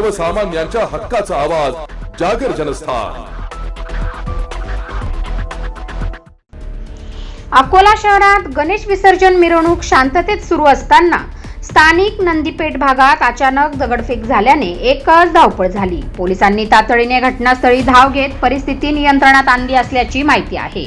सर्वसामान्यांच्या हक्काचा आवाज जागर जनस्थान. अकोला शहरात गणेश विसर्जन मिरवणूक शांततेत सुरू असताना स्थानिक नंदीपेठ भागात अचानक दगडफेक झाल्याने एकच धावपळ झाली. पोलिसांनी तातडीने घटनास्थळी धाव घेत परिस्थिती नियंत्रणात आणली असल्याची माहिती आहे.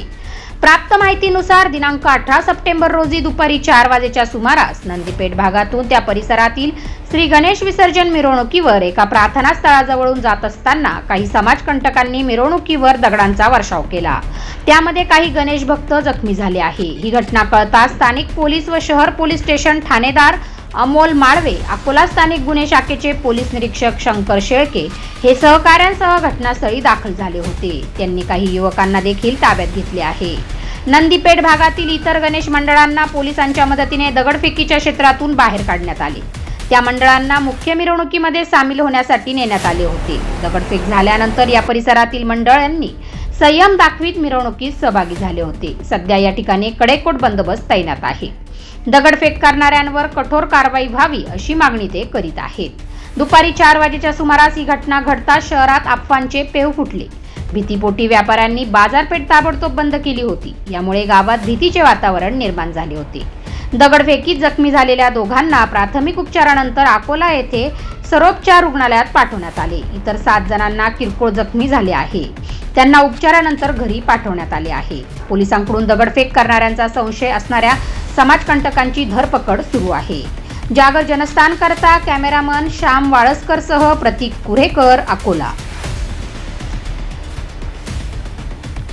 प्राप्त माहितीनुसार दिनांक अठरा सप्टेंबर रोजी दुपारी चार वाजेच्या सुमारास नंदीपेठ भागातून त्या परिसरातील श्री गणेश विसर्जन मिरवणुकीवर एका प्रार्थना स्थळाजवळून जात असताना काही समाजकंटकांनी मिरवणुकीवर दगडांचा वर्षाव केला. त्यामध्ये काही गणेश भक्त जखमी झाले आहे. ही घटना कळताच स्थानिक पोलीस व शहर पोलीस स्टेशन ठाणेदार अमोल माळवे अकोला स्थानिक गुन्हे शाखेचे पोलीस निरीक्षक शंकर शेळके हे सहकाऱ्यांसह घटनास्थळी दाखल झाले होते. त्यांनी काही युवकांना देखील ताब्यात घेतले आहे. नंदीपेठ भागातील इतर गणेश मंडळांना पोलिसांच्या मदतीने दगडफेकीच्या क्षेत्रातून बाहेर काढण्यात आले. त्या मंडळांना मुख्य मिरवणुकीमध्ये सामील होण्यासाठी नेण्यात आले होते. दगडफेक झाल्यानंतर या परिसरातील मंडळांनी संयम दाखवीत मिरवणुकीत सहभागी झाले होते. सध्या या ठिकाणी कडेकोट बंदोबस्त तैनात आहे. दगडफेक करणाऱ्यांवर कठोर कारवाई व्हावी अशी मागणी ते करीत आहेत. दुपारी चार वाजेच्या सुमारास ही घटना घडता शहरात अफवांचे पेव फुटले. भीतीपोटी व्यापाऱ्यांनी बाजारपेठ ताबडतोब बंद केली होती. यामुळे गावात भीतीचे वातावरण निर्माण झाले होते. दगडफेकीत जखमी झालेल्या दोघांना प्राथमिक उपचारानंतर अकोला येथे सर्वोपचार रुग्णालयात पाठवण्यात आले. इतर सात जणांना किरकोळ जखमी झाले आहे. त्यांना उपचारानंतर घरी पाठवण्यात आले आहे. पोलिसांकडून दगडफेक करणाऱ्यांचा संशय असणाऱ्या समाजकंटकांची धरपकड सुरू आहे. जागर जनस्थान करता कॅमेरामन श्याम वाळसकरसह प्रतीक कुरेकर अकोला.